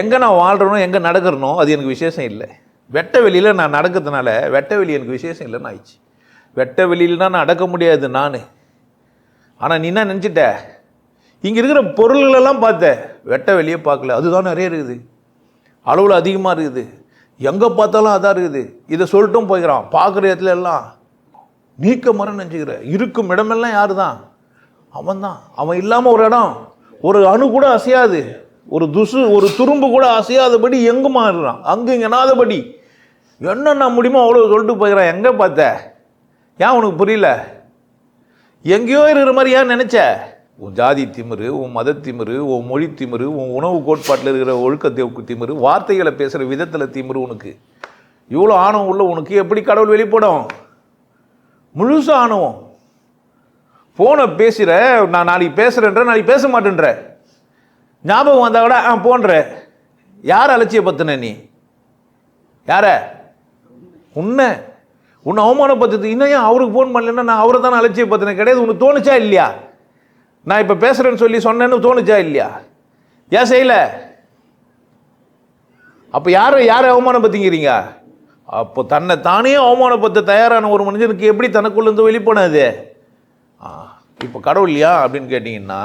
எங்கே நான் வாழ்கிறனோ எங்கே நடக்கிறனோ அது எனக்கு விசேஷம் இல்லை. வெட்ட வெளியில் நான் நடக்கிறதுனால வெட்ட வெளி எனக்கு விசேஷம் இல்லைன்னு ஆயிடுச்சு. வெட்ட வெளியிலனா நடக்க முடியாது நான். ஆனால் நீ என்ன நினச்சிட்ட? இங்கே இருக்கிற பொருள்களெல்லாம் பார்த்த. வெட்ட வெளியே பார்க்கல. அதுதான் நிறைய இருக்குது. அளவில் அதிகமாக இருக்குது. எங்கே பார்த்தாலும் அதான் இருக்குது. இதை சொல்லிட்டும் போய்க்கிறான். பார்க்குற இடத்துல எல்லாம் நீக்க மரம் நினச்சிக்கிற. இருக்கும் இடமெல்லாம் யாரு தான் அவன் தான் அவன் இல்லாமல் ஒரு இடம் ஒரு அணு கூட அசையாது. ஒரு துசு ஒரு துரும்பு கூட அசையாதபடி எங்கும் மாறுறான்? அங்கு எனாதபடி என்னென்ன முடியுமோ அவ்வளோ சொல்லிட்டு போயிடறான். எங்கே பார்த்த? ஏன் உனக்கு புரியல? எங்கேயோ இருக்கிற மாதிரி ஏன் நினச்ச? உன் ஜாதி திமிரு உன் மத திமிரு உன் மொழி திமிரு உன் உணவு கோட்பாட்டில் இருக்கிற ஒழுக்க திமிரு வார்த்தைகளை பேசுகிற விதத்தில் திமிரு உனக்கு. இவ்வளோ ஆணவம் உள்ள உனக்கு எப்படி கடவுள் வெளிப்படும்? முழுசு ஆணவம். ஃபோனை பேசுகிற நான் நாளைக்கு பேசுகிறேன்ற நாளைக்கு பேச மாட்டேன்ற. ஞாபகம் வந்தால் கூட ஆ போன்ற. யார் அலட்சியப்படுத்தின நீ? யார? உன்னை. உன்னை அவமானப்படுத்து இன்னும் ஏன் அவருக்கு ஃபோன் பண்ணலன்னா நான் அவரை தானே அலட்சியப்படுத்தினேன். கிடையாது உனக்கு தோணுச்சா இல்லையா? நான் இப்போ பேசுகிறேன்னு சொல்லி சொன்னேன்னு தோணுச்சா இல்லையா? ஏன் செய்யலை? அப்போ யாரை யாரை அவமானப்படுத்திங்கிறீங்க அப்போ தன்னை தானே அவமானப்படுத்த தயாரான ஒரு மனிதனுக்கு எப்படி தனக்குள்ளேருந்து வெளிப்படாது ஆ இப்போ கடவுள் இல்லையா அப்படின்னு கேட்டிங்கன்னா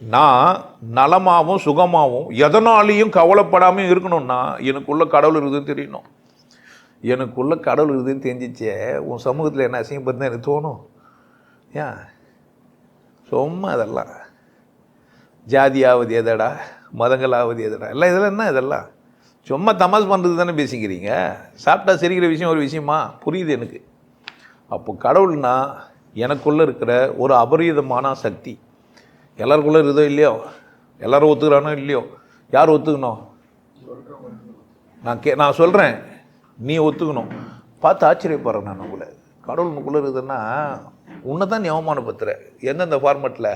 நான் நலமாகவும் சுகமாகவும் எதனாலையும் கவலைப்படாமல் இருக்கணும்னா எனக்குள்ள கடவுள் இருக்குதுன்னு தெரியணும். எனக்குள்ள கடவுள் இருக்குதுன்னு தெரிஞ்சிச்சே உன் சமூகத்தில் என்ன அசிங்கப்படுத்தி எனக்கு தோணும். ஏன்? சும்மா அதெல்லாம். ஜாதியாவது எதடா? மதங்களாவது எதடா? எல்லாம் இதெல்லாம் என்ன இதெல்லாம்? சும்மா தமாஸ் பண்ணுறது தானே பேசிக்கிறீங்க? சாப்பிட்டா சிரிக்கிற விஷயம் ஒரு விஷயமா? புரியுது எனக்கு. அப்போ கடவுள்னா எனக்குள்ளே இருக்கிற ஒரு அபரிதமான சக்தி. எல்லாருக்குள்ளே இருதோ இல்லையோ? எல்லாரும் ஒத்துக்கிறானோ இல்லையோ? யார் ஒத்துக்கணும்? நான் கே நான் சொல்கிறேன் நீ ஒத்துக்கணும். பார்த்து ஆச்சரியப்படுறேன் நான் உங்களை. கடவுள் உனக்குள்ளே இருக்குதுன்னா உன்னை தான் நீ அவமானப்படுத்துகிற எந்தெந்த ஃபார்மெட்டில்